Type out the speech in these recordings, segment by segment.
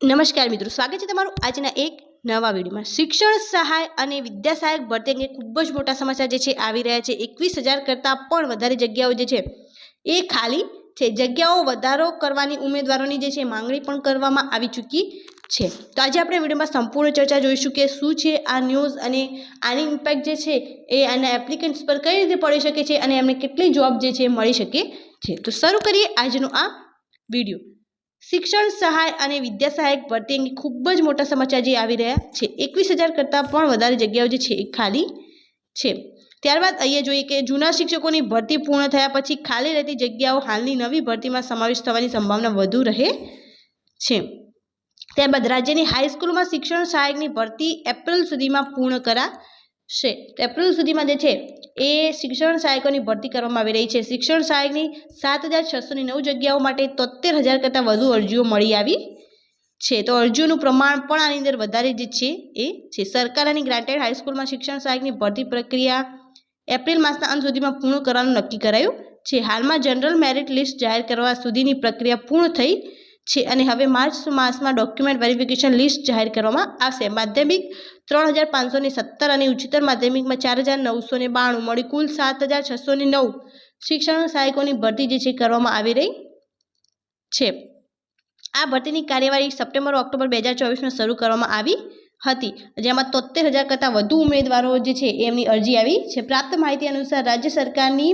નમસ્કાર મિત્રો, સ્વાગત છે તમારું આજના એક નવા વિડીયોમાં. શિક્ષણ સહાય અને વિદ્યા સહાયક ભરતી અંગે ખૂબ જ મોટા સમાચાર જે છે આવી રહ્યા છે. એકવીસ હજાર કરતાં પણ વધારે જગ્યાઓ જે છે એ ખાલી છે. જગ્યાઓ વધારો કરવાની ઉમેદવારોની જે છે માંગણી પણ કરવામાં આવી ચૂકી છે. તો આજે આપણે વિડીયોમાં સંપૂર્ણ ચર્ચા જોઈશું કે શું છે આ ન્યૂઝ અને આની ઇમ્પેક્ટ જે છે એ આના એપ્લિકન્ટ્સ પર કઈ રીતે પડી શકે છે અને એમને કેટલી જોબ જે છે મળી શકે છે. તો શરૂ કરીએ આજનો આ વીડિયો. શિક્ષણ સહાય અને વિદ્યા સહાયક ભરતી અંગે ખૂબ જ મોટા સમાચાર જે આવી રહ્યા છે, એકવીસ હજાર કરતાં પણ વધારે જગ્યાઓ જે છે એ ખાલી છે. ત્યારબાદ અહીંયા જોઈએ કે જૂના શિક્ષકોની ભરતી પૂર્ણ થયા પછી ખાલી રહેતી જગ્યાઓ હાલની નવી ભરતીમાં સમાવેશ થવાની સંભાવના વધુ રહે છે. ત્યારબાદ રાજ્યની હાઈસ્કૂલમાં શિક્ષણ સહાયકની ભરતી એપ્રિલ સુધીમાં પૂર્ણ કરાશે તો એપ્રિલ સુધીમાં જે છે, એ શિક્ષણ સહાયકોની ભરતી કરવામાં આવી રહી છે. શિક્ષણ સહાયકની સાત હજાર છસોની નવ જગ્યાઓ માટે તોતેર હજાર કરતાં વધુ અરજીઓ મળી આવી છે. તો અરજીઓનું પ્રમાણ પણ આની અંદર વધારે જે છે, એ છે. સરકાર અને ગ્રાન્ટેડ હાઈસ્કૂલમાં શિક્ષણ સહાયકની ભરતી પ્રક્રિયા એપ્રિલ માસના અંત સુધીમાં પૂર્ણ કરવાનું નક્કી કરાયું છે. હાલમાં જનરલ મેરિટ લિસ્ટ જાહેર કરવા સુધીની પ્રક્રિયા પૂર્ણ થઈ છે અને હવે માર્ચ માસમાં ડોક્યુમેન્ટ વેરિફિકેશન લિસ્ટ જાહેર કરવામાં આવશે. માધ્યમિક ત્રણ હજાર પાંચસોને સત્તર અને ઉચ્ચતર માધ્યમિકમાં ચાર હજાર નવસો ને બાણું, મળી કુલ સાત હજાર છસોને નવ શિક્ષણ સહાયકોની ભરતી જે છે કરવામાં આવી રહી છે. આ ભરતીની કાર્યવાહી સપ્ટેમ્બર, ઓક્ટોબર બે હજાર ચોવીસમાં શરૂ કરવામાં આવી હતી. જેમાં તોતેર હજાર કરતાં વધુ ઉમેદવારો જે છે એમની અરજી આવી છે. પ્રાપ્ત માહિતી અનુસાર રાજ્ય સરકારની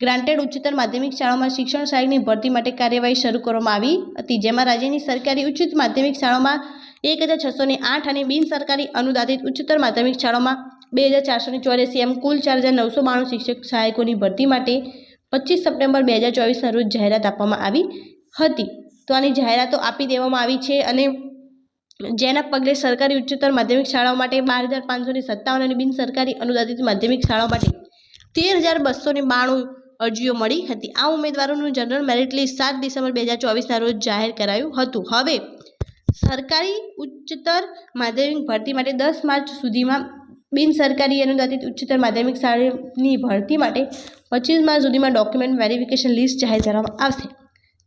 ગ્રાન્ટેડ ઉચ્ચતર માધ્યમિક શાળાઓમાં શિક્ષણ સહાયકની ભરતી માટે કાર્યવાહી શરૂ કરવામાં આવી હતી, જેમાં રાજ્યની સરકારી ઉચ્ચ માધ્યમિક શાળાઓમાં એક હજાર છસો આઠ અને બિન સરકારી અનુદાનિત ઉચ્ચતર માધ્યમિક શાળાઓમાં બે હજાર ચારસો ચોર્યાસી એમ કુલ ચાર હજાર નવસો બાણું શિક્ષક સહાયકોની ભરતી માટે પચીસ સપ્ટેમ્બર બે હજાર ચોવીસના રોજ જાહેરાત આપવામાં આવી હતી. તો આની જાહેરાતો આપી દેવામાં આવી છે અને જેના પગલે સરકારી ઉચ્ચતર માધ્યમિક શાળાઓ માટે બાર હજાર પાંચસો સત્તાવન અને બિન સરકારી અનુદાનિત માધ્યમિક શાળાઓ માટે તેર હજાર બસો બાણું અરજીઓ મળી હતી. આ ઉમેદવારોનું જનરલ મેરિટ લિસ્ટ સાત ડિસેમ્બર બે હજાર ચોવીસના રોજ જાહેર કરાયું હતું. હવે, સરકારી ઉચ્ચતર માધ્યમિક ભરતી માટે દસ માર્ચ સુધીમાં બિન સરકારી અનુદાનિત ઉચ્ચતર માધ્યમિક શાળાની ભરતી માટે પચીસ માર્ચ સુધીમાં ડોક્યુમેન્ટ વેરિફિકેશન લિસ્ટ જાહેર કરવામાં આવશે.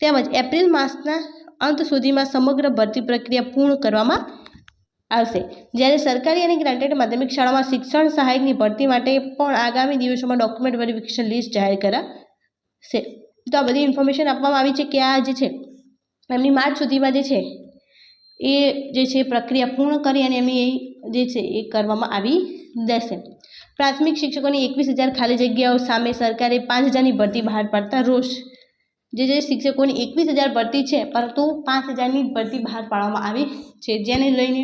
તેમજ એપ્રિલ માસના અંત સુધીમાં સમગ્ર ભરતી પ્રક્રિયા પૂર્ણ કરવામાં આવશે. જ્યારે સરકારી અને ગ્રાન્ટેડ માધ્યમિક શાળામાં શિક્ષણ સહાયકની ભરતી માટે પણ આગામી દિવસોમાં ડોક્યુમેન્ટ વેરિફિકેશન લિસ્ટ જાહેર કરાશે. તો આ બધી ઇન્ફોર્મેશન આપવામાં આવી છે કે આ જે છે, એમની માર્ચ સુધીમાં જે છે, એ જે છે પ્રક્રિયા પૂર્ણ કરી અને એમની જે છે એ કરવામાં આવી દેશે. પ્રાથમિક શિક્ષકોની એકવીસ હજાર ખાલી જગ્યાઓ સામે સરકારે પાંચ હજારની ભરતી બહાર પાડતા રોષ. જે જે શિક્ષકોની એકવીસ હજાર ભરતી છે, પરંતુ પાંચ હજારની ભરતી બહાર પાડવામાં આવી છે. જેને લઈને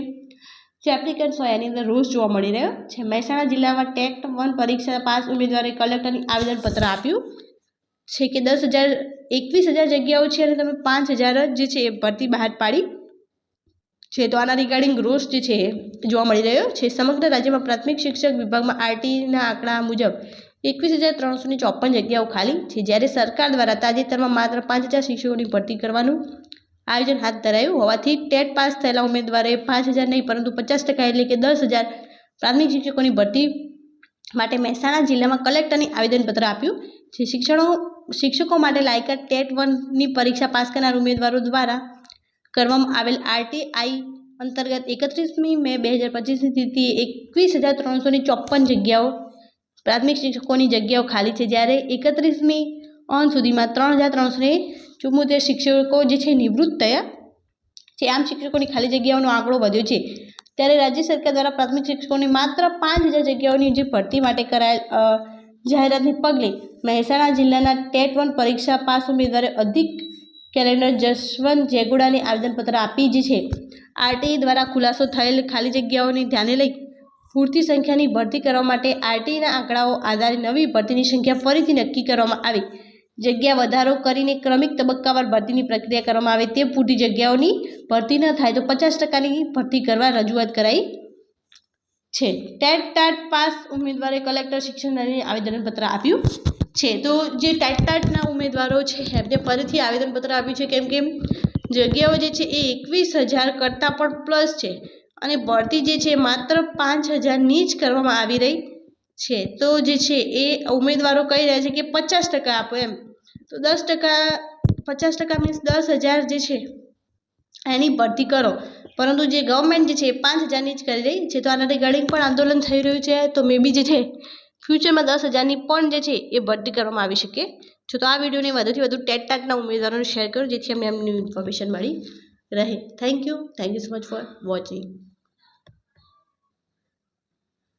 જે એપ્લિકન્ટ્સ હોય એની અંદર રોષ જોવા મળી રહ્યો. છે મહેસાણા જિલ્લામાં ટેક્ટ વન પરીક્ષા પાસ ઉમેદવારે કલેક્ટરની આવેદનપત્ર આપ્યું. છે કે દસ હજાર, એકવીસ હજાર જગ્યાઓ છે અને તમે પાંચ હજાર જ છે એ ભરતી બહાર પાડી. છે તો આના રિગાર્ડિંગ રોષ જે છે જોવા મળી રહ્યો. છે સમગ્ર રાજ્યમાં પ્રાથમિક શિક્ષક વિભાગમાં આરટીના આંકડા મુજબ એકવીસ હજાર ત્રણસો ચોપન જગ્યાઓ ખાલી. છે જ્યારે સરકાર દ્વારા તાજેતરમાં માત્ર પાંચ હજાર શિક્ષકોની ભરતી કરવાનું આયોજન હાથ ધરાયું. હોવાથી ટેટ પાસ થયેલા ઉમેદવારોએ પાંચ હજાર નહીં, પરંતુ પચાસ ટકા એટલે કે દસ હજાર પ્રાથમિક શિક્ષકોની ભરતી માટે મહેસાણા જિલ્લામાં કલેક્ટરની આવેદનપત્ર આપ્યું છે. શિક્ષણો, શિક્ષકો માટે લાયકાત ટેટ વનની પરીક્ષા પાસ કરનાર ઉમેદવારો દ્વારા કરવામાં આવેલ આરટીઆઈ અંતર્ગત એકત્રીસમી મે બે હજાર પચીસની તિથિએ એકવીસ હજાર ત્રણસો ચોપન જગ્યાઓ, પ્રાથમિક શિક્ષકોની જગ્યાઓ ખાલી છે. જ્યારે એકત્રીસમી ઓન સુધીમાં ત્રણ હજાર ત્રણસો ને ચુમ્મોતેર શિક્ષકો જે છે નિવૃત્ત થયા છે આમ શિક્ષકોની ખાલી જગ્યાઓનો આંકડો વધ્યો છે, ત્યારે રાજ્ય સરકાર દ્વારા પ્રાથમિક શિક્ષકોની માત્ર પાંચ હજાર જગ્યાઓની જે ભરતી માટે કરાયેલ જાહેરાતને પગલે મહેસાણા જિલ્લાના ટેટ વન પરીક્ષા પાસ ઉમેદવારે અધિક કેલેન્ડર જસવંત જેગુડાને આવેદનપત્ર આપી જે છે, આરટીઈ દ્વારા ખુલાસો થયેલ ખાલી જગ્યાઓને ધ્યાને લઈ પૂરતી સંખ્યાની ભરતી કરવા માટે આરટીઈના આંકડાઓ આધારે નવી ભરતીની સંખ્યા ફરીથી નક્કી કરવામાં આવી. જગ્યા વધારો કરીને ક્રમિક તબક્કાવાર ભરતીની પ્રક્રિયા કરવામાં આવે તે પૂરતી જગ્યાઓની ભરતી ન થાય તો પચાસ ટકાની ભરતી કરવા રજૂઆત કરાઈ છે. ટેટ ટાટ પાસ ઉમેદવારે કલેક્ટર શિક્ષણને આવેદનપત્ર આપ્યું છે. તો જે ટેટ ટાટના ઉમેદવારો છે, એમને ફરીથી આવેદનપત્ર આપ્યું છે. કેમ કે જગ્યાઓ જે છે એ એકવીસ હજાર કરતાં પણ પ્લસ છે અને ભરતી જે છે માત્ર પાંચ હજારની જ કરવામાં આવી રહી છે. તો જે છે એ ઉમેદવારો કહી રહ્યા છે કે પચાસ ટકા આપો એમ. તો દસ ટકા, પચાસ ટકા મીન્સ દસ હજાર જે છે, એની ભરતી કરો. પરંતુ જે ગવર્મેન્ટ જે છે એ પાંચ હજારની જ કરી રહી છે તો આના રિગાર્ડિંગ પણ આંદોલન થઈ રહ્યું છે, તો મે બી જે છે ફ્યુચરમાં દસ હજારની પણ જે છે એ ભરતી કરવામાં આવી શકે. છે તો આ વિડીયોને વધુથી વધુ ટેકટાકના ઉમેદવારોને શેર કરો, જેથી અમને એમની ઇન્ફોર્મેશન મળી રહે. Thank you thank you so much for watching